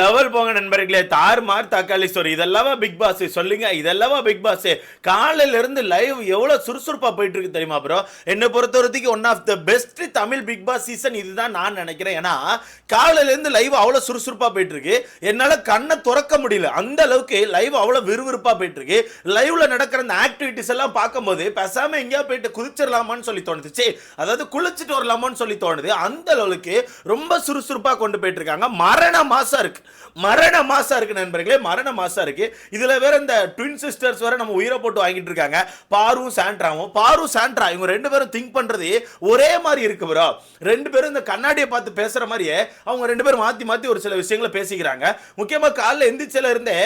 Level போங்க நண்பர்களே. தார்மார் தக்காளி ஸ்டோரி இதெல்லாம் பிக் பாஸ் சொல்லுங்க. இதெல்லாம் பிக் பாஸ் காலையில இருந்து லைவ் எவ்வளவு சுறுசுறுப்பா போயிட்டு இருக்கு தெரியுமா ப்ரோ என்னை பொறுத்த வரைக்கும் one of the best Tamil Bigg Boss season இதுதான் நான் நினைக்கிறேன். ஏன்னா காலையில இருந்து லைவ் அவ்வளவு சுறுசுறுப்பா போயிட்டு இருக்கு என்னால கண்ணை துறக்க முடியல. அந்த அளவுக்கு லைவ் அவ்வளவு விறுவிறுப்பா போயிட்டு இருக்கு லைவ்ல நடக்கிற அந்த ஆக்டிவிட்டிஸ் எல்லாம் பார்க்கும்போது பேசாம எங்கேயா போயிட்டு குதிச்சிடலாமான்னு சொல்லி தோணுச்சு அதாவது குளிச்சுட்டு வரலாமான்னு சொல்லி தோணுது. அந்த அளவுக்கு ரொம்ப சுறுசுறுப்பா கொண்டு போயிட்டு இருக்காங்க மரண மாசம் இருக்கு. மரண மாசா இருக்கு நண்பர்களே மரண மாசா இருக்கு. இதுல வேற இந்த ட்வின் சிஸ்டர்ஸ் வேற நம்ம உயிரை போட்டு வாங்கிட்டு இருக்காங்க. பாரும் சாண்ட்ராவும் பாரு சாண்ட்ரா. இவங்க ரெண்டு பேரும் திங்க் பண்றது ஒரே மாதிரி இருக்கு ப்ரோ ரெண்டு பேரும் இந்த கண்ணாடியை பார்த்து பேசுற மாதிரியே அவங்க ரெண்டு பேரும் மாத்தி மாத்தி ஒரு சில விஷயங்களை பேசிக்கிறாங்க. முக்கியமா காலைல எந்திரிச்சல இருந்தே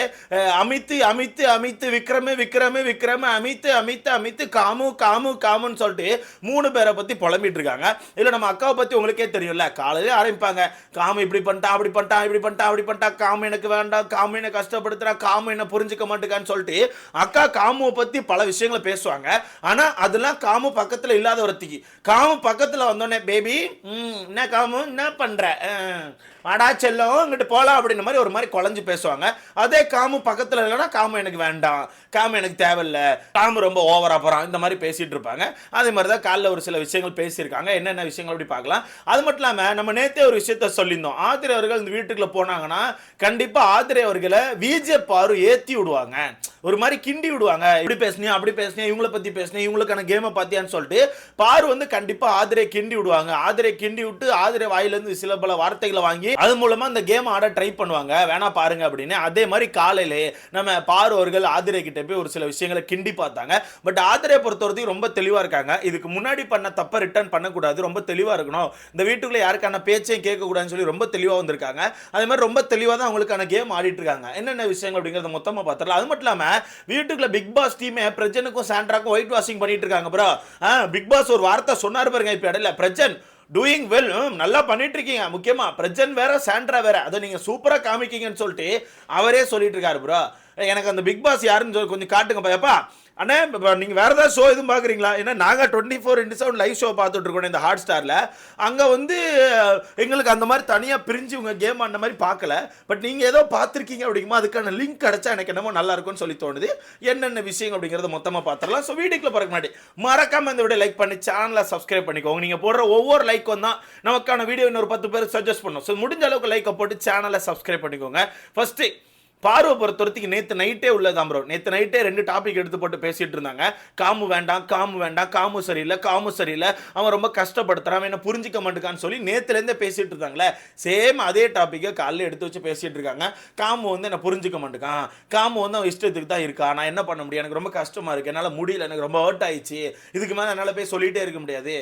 அமித்து அமித்து அமித்து விக்ரமு விக்ரமு விக்ரம அமித்து அமித்து அமித்து காமு காமு காமுன்னு சொல்லிட்டு மூணு பேரை பத்தி புலம்பிட்டு இருக்காங்க. இல்ல நம்ம அக்காவை பத்தி உங்களுக்கே தெரியும்ல காலையிலே ஆரம்பிப்பாங்க. காமு இப்படி பண்ணிட்டான் அப்படி பண்ணிட்டான் இப்படி பண்ணிட்டான். அப்படி பண்ணிட்டான் காமு எனக்கு வேண்டாம் காமு என்ன கஷ்டப்படுத்துறா காமு என்ன புரிஞ்சுக்க மாட்டேங்கான்னு சொல்லிட்டு அக்கா காமுவை பத்தி பல விஷயங்களை பேசுவாங்க. ஆனா அதெல்லாம் காமு பக்கத்துல இல்லாத ஒருத்திக்கு காமு பக்கத்துல வந்தோடனே பேபி என்ன காமு என்ன பண்ற? வாடா செல்லம் இங்கிட்டு போலாம் அப்படின்ற மாதிரி ஒரு மாதிரி குழஞ்சு பேசுவாங்க. அதே காமு பக்கத்தில் இல்லைன்னா காமு எனக்கு வேண்டாம் காமு எனக்கு தேவையில்ல காமு ரொம்ப ஓவராக போகிறான் இந்த மாதிரி பேசிகிட்டு இருப்பாங்க. அதே மாதிரி தான் காலைல ஒரு சில விஷயங்கள் பேசியிருக்காங்க. என்னென்ன விஷயங்கள் அப்படி பார்க்கலாம். அது மட்டும் இல்லாமல் நம்ம நேற்றே ஒரு விஷயத்த சொல்லியிருந்தோம். ஆதிரை அவர்கள் இந்த வீட்டுக்குள்ள போனாங்கன்னா கண்டிப்பா ஆத்திரை அவர்களை விஜே பாரு ஏத்தி விடுவாங்க. ஒரு மாதிரி கிண்டி விடுவாங்க. இப்படி பேசினியா அப்படி பேசினியா இவங்கள பத்தி பேசினேன் இவங்களுக்கான கேமை பார்த்தியான்னு சொல்லிட்டு பாரு வந்து கண்டிப்பா ஆதிரை கிண்டி விடுவாங்க. ஆதிரை கிண்டி விட்டு ஆதிரை வாயிலிருந்து சில பல வார்த்தைகளை வாங்கி அது மூலமா அந்த கேம் ஆட ட்ரை பண்ணுவாங்க. வேணா பாருங்க அப்படின்னு. அதே மாதிரி காலையிலே நம்ம பாரு அவர்கள் ஆதிரை கிட்ட போய் ஒரு சில விஷயங்களை கிண்டி பார்த்தாங்க. பட் ஆதிரை பொறுத்தவரைக்கும் ரொம்ப தெளிவா இருக்காங்க. இதுக்கு முன்னாடி பண்ண தப்ப ரிட்டர்ன் பண்ணக்கூடாது. ரொம்ப தெளிவா இருக்கணும். இந்த வீட்டுக்குள்ள யாருக்கான பேச்சையும் கேட்கக்கூடாதுன்னு சொல்லி ரொம்ப தெளிவா வந்திருக்காங்க. அதே மாதிரி ரொம்ப தெளிவாக தான் அவங்களுக்கான கேம் ஆடிட்டு இருக்காங்க என்னென்ன விஷயங்கள் அப்படிங்கிறத மொத்தமாக பார்த்துடலாம். அது மட்டும் இல்லாமல் வீட்டுக்குள்ள பிக் பாஸ் டீமே பிரஜனுக்கும் சாண்ட்ராக்கும் ஒயிட் வாஷிங் பண்ணிட்டு இருக்காங்க ப்ரோ பிக் பாஸ் ஒரு வார்த்தை சொன்னார் பாருங்க இப்போ இடையில. பிரஜன் டூயிங் வெல் நல்லா பண்ணிட்டு இருக்கீங்க. முக்கியமா பிரஜன் வேற சாண்ட்ரா வேற. அதை நீங்க சூப்பரா காமிக்கீங்கன்னு சொல்லிட்டு அவரே சொல்லிட்டு இருக்காரு ப்ரோ எனக்கு அந்த பிக் பாஸ் யாருன்னு சொல்லி கொஞ்சம் காட்டுங்க பாப்பா அண்ணா இப்போ நீங்கள் வேறு ஏதாவது ஷோ எதுவும் பார்க்குறீங்களா ஏன்னா நாங்கள் twenty four into seven live show பார்த்துட்டு இருக்கோம் இந்த ஹாட் ஸ்டாரில் அங்கே வந்து எங்களுக்கு அந்த மாதிரி தனியாக பிரிஞ்சு உங்கள் கேம் அந்த மாதிரி பார்க்கல. பட் நீங்கள் ஏதோ பார்த்துருக்கீங்க அப்படிங்குமா அதுக்கான லிங்க் கிடைச்சா எனக்கு என்னமோ நல்லா இருக்கும்னு சொல்லி தோணுது. என்னென்ன விஷயம் அப்படிங்கிறத மொத்தமாக பார்த்துடலாம். ஸோ வீடியோக்குள்ள போகிறக்கு முன்னாடி மறக்காமல் இந்த வீடியோ லைக் பண்ணி சேனலை சப்ஸ்கிரைப் பண்ணிக்கோங்க. நீங்கள் போடுற ஒவ்வொரு லைக்கும் தான் நமக்கான வீடியோ இன்னொரு பத்து பேர் சஜஸ்ட் பண்ணோம். ஸோ முடிஞ்ச அளவுக்கு லைக்கை போட்டு சேனலை சப்ஸ்கிரைப் பண்ணிக்கோங்க. ஃபஸ்ட்டு பார்வை பொறுத்த வரைக்கும் நேற்று நைட்டே உள்ளதாம் ப்ரோ நேற்று நைட்டே ரெண்டு டாபிக் எடுத்து போட்டு பேசிட்டு இருந்தாங்க. காமு வேண்டாம் காமு வேண்டாம் காமு சரியில்லை காமு சரியில்லை. அவன் ரொம்ப கஷ்டப்படுத்துறான் அவன் என்ன புரிஞ்சிக்க மாட்டேக்கான்னு சொல்லி நேற்றுலேருந்தே பேசிட்டு இருந்தாங்களே. சேம் அதே டாப்பிக்கை காலைல எடுத்து வச்சு பேசிட்டு இருக்காங்க. காமு வந்து என்ன புரிஞ்சிக்க மாட்டேக்கான். காமு வந்து அவன் இஷ்டத்துக்கு தான் இருக்கா நான் என்ன பண்ண முடியும்? எனக்கு ரொம்ப கஷ்டமாக இருக்குது என்னால் முடியல. எனக்கு ரொம்ப ஹர்ட் ஆயிடுச்சு. இதுக்கு மேலே என்னால் போய் சொல்லிகிட்டே இருக்க முடியாது.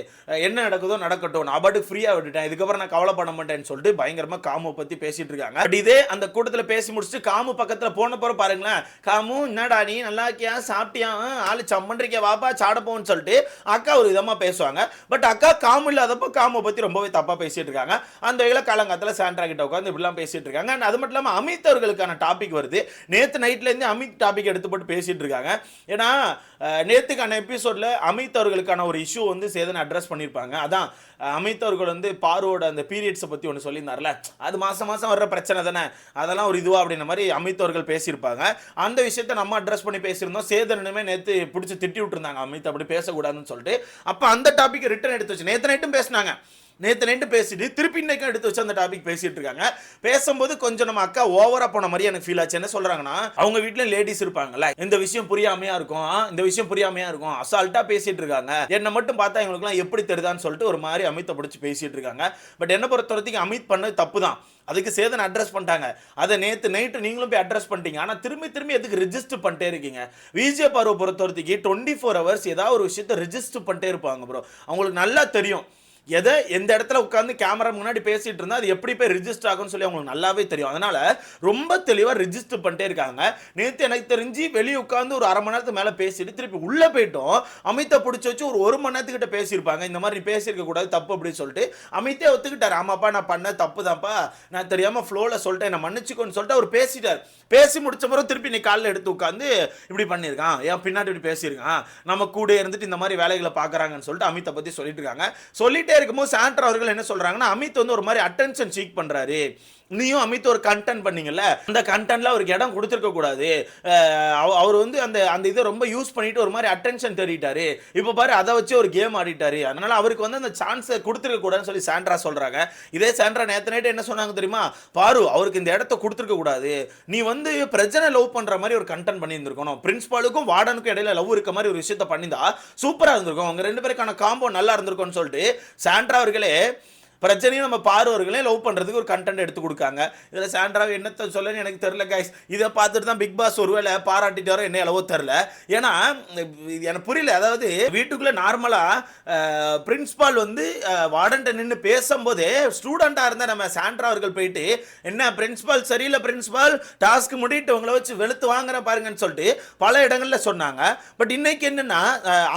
என்ன நடக்குதோ நடக்கட்டும். நான் பாட்டுக்கு ஃப்ரீயாக விட்டுட்டேன். இதுக்கப்புறம் நான் கவலைப்பட மாட்டேன்னு சொல்லிட்டு பயங்கரமாக காமு பற்றி பேசிட்டு இருக்காங்க. பட் இதே அந்த கூட்டத்தில் பேசி முடிச்சுட்டு காமு பக்கத்தில் போன போகிற பாருங்களேன். காமு என்னடா நீ? நல்லா இருக்கியா? சாப்பிட்டியா? ஆ, ஆளு சம்மன்றிக்க வாப்பா சாட போன்னு சொல்லிட்டு அக்கா ஒரு விதமாக பேசுவாங்க. பட் அக்கா காமு இல்லாதப்போ காமு பற்றி ரொம்பவே தப்பாக பேசிகிட்டு இருக்காங்க. அந்த வகையில் காலங்காலத்தில் சாண்ட்ரா கிட்ட உட்காந்து இப்படிலாம் பேசிகிட்டு இருக்காங்க. அண்ட் அது மட்டும் இல்லாமல் அமித் அவர்களுக்கான டாபிக் வருது. நேற்று நைட்லேருந்து அமித் டாபிக் எடுத்து போட்டு பேசிகிட்டு இருக்காங்க. ஏன்னா நேற்றுக்கான எபிசோடில் எபிசோட்ல அமித் அவர்களுக்கான ஒரு இஷ்யூ வந்து சேதன் அட்ரஸ் பண்ணியிருப்பாங்க அதான் அமித் அவர்கள் வந்து பார்வோட அந்த பீரியட்ஸை பற்றி ஒன்று சொல்லியிருந்தார்ல. அது மாதம் மாதம் வர்ற பிரச்சனை தானே. அதெல்லாம் ஒரு இதுவாக அப்படின்ற மாதிரி அமித் அவர்கள் பேசியிருப்பாங்க. அந்த விஷயத்தை நம்ம அட்ரஸ் பண்ணி பேசியிருந்தோம். சேதனுமே நேற்று பிடிச்சி திட்டி விட்டுருந்தாங்க. அமித் அப்படி பேசக்கூடாதுன்னு சொல்லிட்டு. அப்போ அந்த டாபிக் ரிட்டர்ன் எடுத்து வச்சு நேற்று நைட்டும் பேசினாங்க. நேற்று நைட்டு பேசிட்டு திருப்பி இன்னைக்கும் எடுத்து வச்சு அந்த டாபிக் பேசிட்டு இருக்காங்க. பேசும்போது கொஞ்சம் நம்ம அக்கா ஓவரா போன மாதிரி எனக்கு ஃபீல் ஆச்சு. என்ன சொல்றாங்கன்னா அவங்க வீட்ல லேடிஸ் இருப்பாங்கல்ல இந்த விஷயம் புரியாமையா இருக்கும் இந்த விஷயம் புரியாமையா இருக்கும் அசால்ட்டா பேசிட்டு இருக்காங்க. என்னை மட்டும் பார்த்தா எங்களுக்குலாம் எப்படி தெரியுதான்னு சொல்லிட்டு ஒரு மாதிரி அமித்தை பிடிச்சி பேசிட்டு இருக்காங்க. பட் என்ன பொறுத்த வரைக்கும் அமித் பண்ணது தப்பு தான். அதுக்கு சேதன் அட்ரஸ் பண்ணிட்டாங்க. அதை நேத்து நைட்டு நீங்களும் போய் அட்ரஸ் பண்ணிட்டீங்க. ஆனால் திரும்பி திரும்பி எதுக்கு ரெஜிஸ்டர் பண்ணிட்டே இருக்கீங்க? விஜய பார்வை பொறுத்த வரைக்கும் டுவெண்ட்டி ஃபோர் ஹவர்ஸ் ஏதாவது ஒரு விஷயத்தை ரெஜிஸ்டர் பண்ணிட்டே இருப்பாங்க ப்ரோ அவங்களுக்கு நல்லா தெரியும். எதை எந்த இடத்துல உட்காந்து கேமரா முன்னாடி பேசிட்டு இருந்தா அது எப்படி போய் ரிஜிஸ்டர் ஆகும்னு சொல்லி அவங்களுக்கு நல்லாவே தெரியும். அதனால ரொம்ப தெளிவாக ரிஜிஸ்டர் பண்ணிட்டே இருக்காங்க. நேற்று எனக்கு தெரிஞ்சு வெளியே உட்காந்து ஒரு அரை மணி நேரத்துக்கு மேலே பேசிட்டு திருப்பி உள்ள போயிட்டோம். அமித்தை பிடிச்சி வச்சு ஒரு ஒரு மணி நேரத்துக்கிட்ட பேசியிருப்பாங்க. இந்த மாதிரி பேசியிருக்க கூடாது தப்பு அப்படின்னு சொல்லிட்டு. அமித்தே ஒத்துக்கிட்டாரு. ஆமாப்பா நான் பண்ண தப்பு தான்ப்பா. நான் தெரியாமல் ஃப்ளோவில் சொல்லிட்டேன். என்ன மன்னிச்சுக்கோன்னு சொல்லிட்டு அவர் பேசிட்டார். பேசி முடிச்ச பிறகு திருப்பி நீ காலில் எடுத்து உட்காந்து இப்படி பண்ணியிருக்கான். ஏன் பின்னாடி இப்படி பேசியிருக்கான். நம்ம கூட இருந்துட்டு இந்த மாதிரி வேலைகளை பார்க்குறாங்கன்னு சொல்லிட்டு அமித்தை பற்றி சொல்லிட்டு இருக்காங்க. சொல்லிட்டு இருக்கும்போது சாண்ட்ரா அவர்கள் என்ன சொல்கிறாங்கன்னா அமித் வந்து ஒரு மாதிரி அட்டென்ஷன் சீக் பண்ணுறாரு நீயும் அமித் ஒரு கண்டென்ட் பண்ணீங்கல்ல அந்த கண்டென்ட்ல அவருக்கு இடம் கொடுத்துருக்க கூடாது. அவ- அவர் வந்து அந்த அந்த இதை ரொம்ப யூஸ் பண்ணிட்டு ஒரு மாதிரி அட்டென்ஷன் தேடிட்டாரு. இப்போ பாரு அதை வச்சு ஒரு கேம் ஆடிட்டாரு. அதனால அவருக்கு வந்து அந்த சான்ஸை கொடுத்துருக்க கூடாதுன்னு சொல்லி சாண்ட்ரா சொல்றாங்க. இதே சாண்ட்ரா நேற்று நைட்டு என்ன சொன்னாங்க தெரியுமா? பாரு அவருக்கு இந்த இடத்த கொடுத்துருக்க கூடாது. நீ வந்து பிரச்சனை லவ் பண்ற மாதிரி ஒரு கண்டென்ட் பண்ணியிருந்திருக்கணும். பிரின்ஸ்பாலுக்கும் வார்டனுக்கும் இடையில லவ் இருக்க மாதிரி ஒரு விஷயத்த பண்ணியிருந்தா சூப்பரா இருந்திருக்கும். அவங்க ரெண்டு பேருக்கான காம்போ நல்லா இருந்திருக்கும்னு சொல்லிட்டு சாண்ட்ரா அவர்களே பிரச்சனையும் நம்ம பார்வர்களே லவ் பண்ணுறதுக்கு ஒரு கண்டென்ட் எடுத்து கொடுக்காங்க. இதில் சாண்ட்ராவை என்னத்தை சொல்லன்னு எனக்கு தெரில கைஸ் இதை பார்த்துட்டு தான் பிக் பாஸ் ஒருவேளை பாராட்டிட்டாரோ என்ன அளவோ தெரில ஏன்னா இது எனக்கு புரியல. அதாவது வீட்டுக்குள்ளே நார்மலாக பிரின்ஸ்பால் வந்து வார்டன்ட்ட நின்று பேசும்போதே ஸ்டூடெண்ட்டாக இருந்த நம்ம சாண்ட்ரா அவர்கள் போயிட்டு என்ன பிரின்ஸ்பால் சரியில்லை பிரின்ஸ்பால் டாஸ்க் முடிட்டு உங்களை வச்சு வெளுத்து வாங்குற பாருங்கன்னு சொல்லிட்டு பல இடங்களில் சொன்னாங்க. பட் இன்னைக்கு என்னன்னா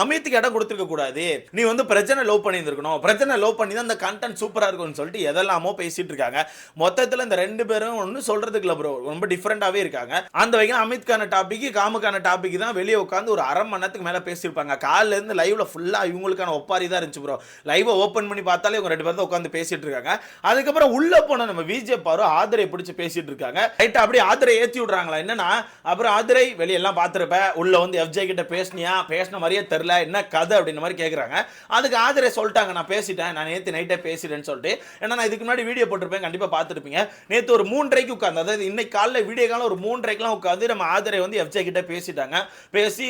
அமித்துக்கு இடம் கொடுத்துருக்க கூடாது. நீ வந்து பிரச்சனை லவ் பண்ணியிருந்துருக்கணும். பிரச்சனை லவ் பண்ணி தான் அந்த கண்டென்ட் சூப்பர் சூப்பராக இருக்கும்னு சொல்லிட்டு எதெல்லாமோ பேசிட்டு இருக்காங்க. மொத்தத்தில் இந்த ரெண்டு பேரும் ஒன்றும் சொல்றதுக்கு இல்லை ப்ரோ ரொம்ப டிஃப்ரெண்டாகவே இருக்காங்க. அந்த வகையில் அமித்கான டாபிக் காமுக்கான டாபிக் தான் வெளியே உட்காந்து ஒரு அரை மணி நேரத்துக்கு மேலே பேசியிருப்பாங்க. காலிலேருந்து லைவ்ல ஃபுல்லாக இவங்களுக்கான ஒப்பாரி தான் இருந்துச்சு ப்ரோ லைவை ஓப்பன் பண்ணி பார்த்தாலே இவங்க ரெண்டு பேரும் தான் உட்காந்து பேசிட்டு இருக்காங்க. அதுக்கப்புறம் உள்ளே போன நம்ம விஜய் பாரு ஆதரை பிடிச்சி பேசிட்டு இருக்காங்க. ரைட் அப்படியே ஆதரை ஏற்றி விடுறாங்களா? என்னன்னா அப்புறம் ஆதரை வெளியெல்லாம் பார்த்துருப்ப உள்ள வந்து எஃப்ஜே கிட்ட பேசினியா? பேசின மாதிரியே தெரில என்ன கதை? அப்படின்ற மாதிரி கேட்குறாங்க அதுக்கு ஆதரை சொல்லிட்டாங்க நான் பேசிட்டேன். நான் நேற்று நைட்டே அப்படின்னு சொல்லிட்டு. ஏன்னா நான் இதுக்கு முன்னாடி வீடியோ போட்டிருப்பேன். கண்டிப்பாக பார்த்துருப்பீங்க. நேற்று ஒரு மூன்றரைக்கு உட்காந்து அதாவது இன்னைக்கு காலைல வீடியோ காலம் ஒரு மூன்றரைக்கெலாம் உட்காந்து நம்ம ஆதரை வந்து எஃப்ஜே கிட்ட பேசிட்டாங்க. பேசி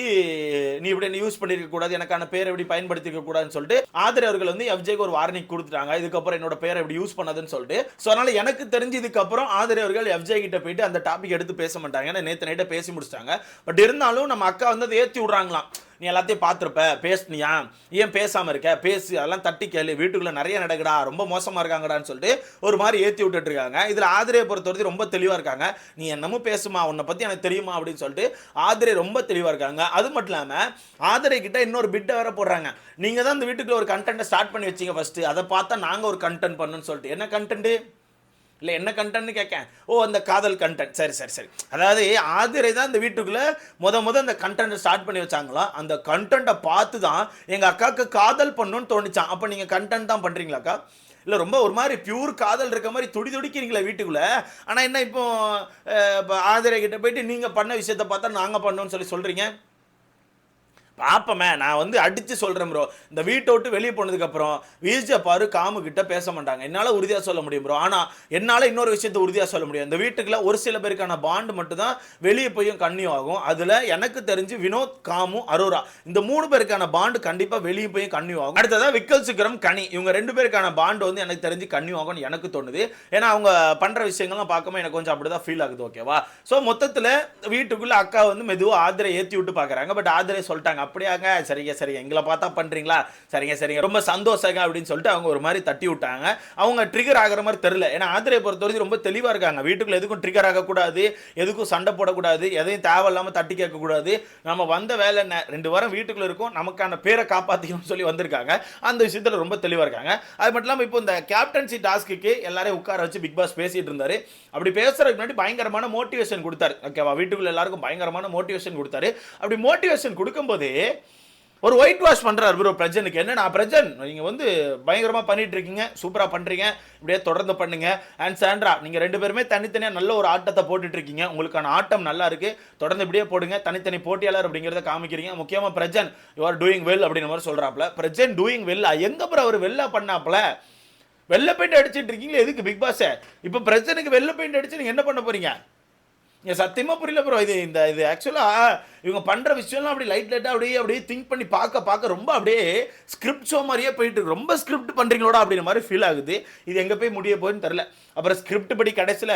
நீ இப்படி என்ன யூஸ் பண்ணிருக்க கூடாது. எனக்கான பேரை எப்படி பயன்படுத்திக்க கூடாதுன்னு சொல்லிட்டு ஆதரை அவர்கள் வந்து எஃப்ஜேக்கு ஒரு வார்னிங் கொடுத்துட்டாங்க. இதுக்கப்புறம் என்னோட பேரை எப்படி யூஸ் பண்ணதுன்னு சொல்லிட்டு. ஸோ அதனால எனக்கு தெரிஞ்சு இதுக்கப்புறம் ஆதரை அவர்கள் எஃப்ஜே கிட்ட போயிட்டு அந்த டாபிக் எடுத்து பேச மாட்டாங்க. ஏன்னா நேற்று நைட்டை பேசி முடிச்சிட்டாங்க. பட் இருந்தாலும் நம்ம அக்கா வந்து அதை ஏற்றி விடுறாங்களாம். நீ எல்லாத்தையும் பார்த்துருப்ப பேசுனியா? ஏன் பேசாமல் இருக்க? பேசு அதெல்லாம் தட்டி கேளு. வீட்டுக்குள்ளே நிறைய நடக்குடா. ரொம்ப மோசமாக இருக்காங்கடான்னு சொல்லிட்டு ஒரு மாதிரி ஏற்றி விட்டுட்டு இருக்காங்க. இதில் ஆதிரையை பொறுத்தவரைக்கும் ரொம்ப தெளிவாக இருக்காங்க. நீ என்னமோ பேசுமா? உன்னை பற்றி எனக்கு தெரியுமா? அப்படின்னு சொல்லிட்டு ஆதிரை ரொம்ப தெளிவாக இருக்காங்க. அது மட்டும் இல்லாமல் ஆதிரை கிட்ட இன்னொரு பிட்டை வேற போடுறாங்க. நீங்கள் தான் இந்த வீட்டுக்குள்ள ஒரு கண்டென்ட்டை ஸ்டார்ட் பண்ணி வச்சிங்க ஃபஸ்ட்டு அதை பார்த்தா நாங்கள் ஒரு கண்டென்ட் பண்ணுன்னு சொல்லிட்டு. என்ன கண்டென்ட்டு இல்லை என்ன கண்டென்ட்னு கேட்கேன் ஓ அந்த காதல் கண்டென்ட் சரி சரி சரி. அதாவது ஆதிரை தான் இந்த வீட்டுக்குள்ளே முத முத அந்த கண்டென்ட்டை ஸ்டார்ட் பண்ணி வச்சாங்களாம் அந்த கண்டென்ட்டை பார்த்து தான் எங்கள் அக்காவுக்கு காதல் பண்ணணும்னு தோணுச்சான் அப்போ நீங்கள் கண்டென்ட் தான் பண்ணுறீங்களாக்கா இல்லை ரொம்ப ஒரு மாதிரி பியூர் காதல் இருக்க மாதிரி துடி துடிக்கிறீங்களே வீட்டுக்குள்ளே. ஆனால் என்ன இப்போ இப்போ ஆதிரை கிட்ட போயிட்டு நீங்கள் பண்ண விஷயத்தை பார்த்தா நாங்கள் பண்ணோம்னு சொல்லி சொல்கிறீங்க பாப்பமே நான் வந்து அடித்து சொல்கிறேன் ப்ரோ இந்த வீட்டை விட்டு வெளியே போனதுக்கப்புறம் வீழ்ச்சியை பாரு காமு கிட்ட பேச மாட்டாங்க. என்னால் உறுதியாக சொல்ல முடியும் ப்ரோ ஆனால் என்னால் இன்னொரு விஷயத்தை உறுதியாக சொல்ல முடியும். இந்த வீட்டுக்குள்ள ஒரு சில பேருக்கான பாண்டு மட்டும் தான் வெளியே போயும் கன்னியும் ஆகும். அதில் எனக்கு தெரிஞ்சு வினோத் காமு அரோரா. இந்த மூணு பேருக்கான பாண்டு கண்டிப்பாக வெளியே போயும் கன்னியும் ஆகும். அடுத்ததான் விக்கல் சிக்கரம் கனி. இவங்க ரெண்டு பேருக்கான பாண்டு வந்து எனக்கு தெரிஞ்சு கன்னியும் ஆகும்னு எனக்கு தோணுது. ஏன்னா அவங்க பண்ணுற விஷயங்கள்லாம் பார்க்கும்போது எனக்கு கொஞ்சம் அப்படி தான் ஃபீல் ஆகுது ஓகேவா ஸோ மொத்தத்தில் வீட்டுக்குள்ளே அக்கா வந்து மெதுவாக ஆதரை ஏற்றி விட்டு பார்க்குறாங்க பட் ஆதரை சொல்லிட்டாங்க. அப்படியாங்க? சரிங்க சரிங்க. எங்களை பார்த்தா பண்ணுறீங்களா சரிங்க சரிங்க. ரொம்ப சந்தோஷங்க அப்படின்னு சொல்லிட்டு அவங்க ஒரு மாதிரி தட்டி விட்டாங்க. அவங்க ட்ரிகர் ஆகிற மாதிரி தெரில ஏன்னா ஆதிரை பொறுத்தவரைக்கும் ரொம்ப தெளிவாக இருக்காங்க. வீட்டுக்குள்ள எதுக்கும் ட்ரிகர் ஆகக்கூடாது. எதுக்கும் சண்டை போடக்கூடாது. எதையும் தேவையில்லாமல் தட்டி கேட்கக்கூடாது. நம்ம வந்த வேலை என்ன? ரெண்டு வாரம் வீட்டுக்குள்ள இருக்கும். நமக்கான பேரை காப்பாற்றிக்கணும்னு சொல்லி வந்திருக்காங்க. அந்த விஷயத்தில் ரொம்ப தெளிவாக இருக்காங்க. அது மட்டும் இல்லாமல் இப்போ இந்த கேப்டன்சி டாஸ்க்கு எல்லாரையும் உட்கார வச்சு பிக் பாஸ் பேசிட்டு இருந்தாரு. அப்படி பேசுறதுக்கு முன்னாடி பயங்கரமான மோட்டிவேஷன் கொடுத்தாரு. ஓகேவா வீட்டுக்குள்ள எல்லாருக்கும் பயங்கரமான மோட்டிவேஷன் கொடுத்தாரு. அப்படி மோட்டிவேஷன் கொடுக்கும்போது ஒரு ஒயிட் வாஷ் பண்ணுறாரு ப்ரோ பிரஜனுக்கு. என்னன்னா பிரஜன் நீங்கள் வந்து பயங்கரமாக பண்ணிட்டு இருக்கீங்க சூப்பராக பண்ணுறீங்க இப்படியே தொடர்ந்து பண்ணுங்க. அண்ட் சாண்ட்ரா நீங்கள் ரெண்டு பேருமே தனித்தனியாக நல்ல ஒரு ஆட்டத்தை போட்டுட்டு இருக்கீங்க. உங்களுக்கான ஆட்டம் நல்லா இருக்கு. தொடர்ந்து இப்படியே போடுங்க. தனித்தனி போட்டியாளர் அப்படிங்கிறத காமிக்கிறீங்க. முக்கியமாக Prajan you are doing well அப்படின்ற மாதிரி சொல்கிறாப்புல பிரஜன் டூயிங் வெல் எங்கே ப்ரோ அவர் வெல்ல பண்ணாப்ல வெள்ளை பெயிண்ட் அடிச்சிட்டு இருக்கீங்களே எதுக்கு பிக் பாஸ் இப்போ பிரச்சனைக்கு வெள்ளை பெயிண்ட் அடிச்சு நீங்கள் என்ன பண்ண போறீங்க? இங்கே சத்தியமாக புரியல ப்ரோ இது இந்த இது ஆக்சுவலாக இவங்க பண்ணுற விஷயம்லாம் அப்படி லைட் லைட்டாக அப்படியே அப்படியே திங்க் பண்ணி பார்க்க பார்க்க ரொம்ப அப்படியே ஸ்கிரிப்ட் ஷோ மாதிரியே போயிட்டு ரொம்ப ஸ்கிரிப்ட் பண்ணுறீங்களோட அப்படின்ற மாதிரி ஃபீல் ஆகுது. இது எங்கே போய் முடிய போகுதுன்னு தெரில அப்புறம் ஸ்கிரிப்ட் படி கடைசியில்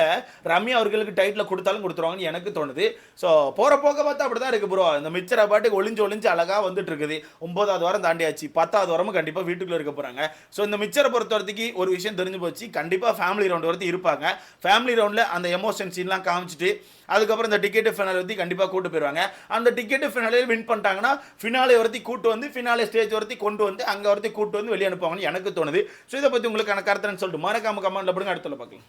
ரம்யா அவர்களுக்கு டைட்டில் கொடுத்தாலும் கொடுத்துருவாங்கன்னு எனக்கு தோணுது. ஸோ போகிற போக்க பார்த்தா அப்படிதான் இருக்குது ப்ரோ இந்த மிச்சரை பாட்டுக்கு ஒளிஞ்சு ஒளிஞ்சு அழகாக வந்துட்டு இருக்குது. ஒன்பதாவது வாரம் தாண்டியாச்சு. பத்தாவது வாரமும் கண்டிப்பாக வீட்டுக்குள்ளே இருக்க போகிறாங்க ஸோ இந்த மிச்சரை பொறுத்த வரைக்கும் ஒரு விஷயம் தெரிஞ்சு போச்சு. கண்டிப்பாக ஃபேமிலி ரவுண்ட் வரைக்கும் இருப்பாங்க. ஃபேமிலி ரவுண்டில் அந்த எமோஷன் சீன்லாம் காமிச்சிட்டு அதுக்கப்புறம் இந்த டிக்கெட்டு ஃபினாலே வந்து கண்டிப்பாக கூட்டு போயிருவாங்க. அந்த டிக்கெட்டு ஃபினாலே வின் பண்ணிட்டாங்கன்னா ஃபினாலே வரத்தி கூட்டு வந்து ஃபினாலே ஸ்டேஜ் வரத்தி கொண்டு வந்து அங்கே வரத்தி கூட்டு வந்து வெளியே அனுப்புவாங்கன்னு எனக்கு தோணுது. ஸோ இதை பற்றி உங்களுக்கான கருத்துன்னு சொல்லிட்டு மறக்காம கமெண்ட்ல போடுங்க. அடுத்துல பார்க்கலாம்.